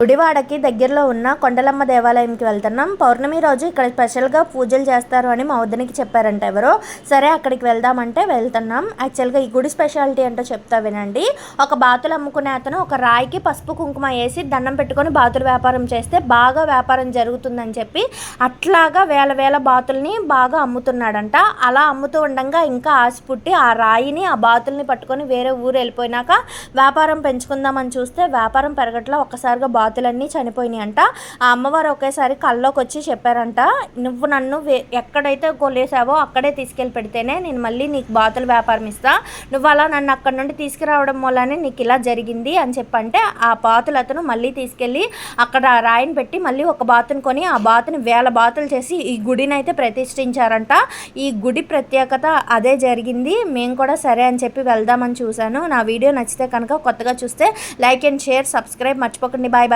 గుడివాడకి దగ్గరలో ఉన్న కొండలమ్మ దేవాలయంకి వెళ్తున్నాం. పౌర్ణమి రోజు ఇక్కడ స్పెషల్గా పూజలు చేస్తారు అని మా వద్దనికి చెప్పారంట ఎవరో. సరే అక్కడికి వెళ్దామంటే వెళ్తున్నాం. యాక్చువల్గా ఈ గుడి స్పెషాలిటీ ఏంటో చెప్తా వినండి. ఒక బాతులు అమ్ముకునే అతను ఒక రాయికి పసుపు కుంకుమ వేసి దండం పెట్టుకొని బాతులు వ్యాపారం చేస్తే బాగా వ్యాపారం జరుగుతుందని చెప్పి అట్లాగా వేల వేల బాతుల్ని బాగా అమ్ముతున్నాడంట. అలా అమ్ముతూ ఉండగా ఇంకా ఆశ పుట్టి ఆ రాయిని ఆ బాతుల్ని పట్టుకొని వేరే ఊరు వెళ్ళిపోయినాక వ్యాపారం పెంచుకుందామని చూస్తే వ్యాపారం పెరగట్లో ఒక్కసారిగా బాతులన్నీ చనిపోయినాయి అంట ఆ అమ్మవారు ఒకేసారి కల్లోకి వచ్చి చెప్పారంట నువ్వు నన్ను ఎక్కడైతే కొలేసావో అక్కడే తీసుకెళ్ళి పెడితేనే నేను మళ్ళీ నీకు బాతులు వ్యాపారం ఇస్తా. నువ్వు అలా నన్ను అక్కడ నుండి తీసుకురావడం వల్లనే నీకు ఇలా జరిగింది అని చెప్పంటే ఆ బాతులు అతను మళ్ళీ తీసుకెళ్ళి అక్కడ రాయిని పెట్టి మళ్ళీ ఒక బాతుని కొని ఆ బాతుని వేల బాతులు చేసి ఈ గుడిని అయితే ప్రతిష్ఠించారంట. ఈ గుడి ప్రత్యేకత అదే జరిగింది. మేము కూడా సరే అని చెప్పి వెళ్దామని చూశాను. నా వీడియో నచ్చితే కనుక కొత్తగా చూస్తే లైక్ అండ్ షేర్ సబ్స్క్రైబ్ మర్చిపోకండి. Bye bye.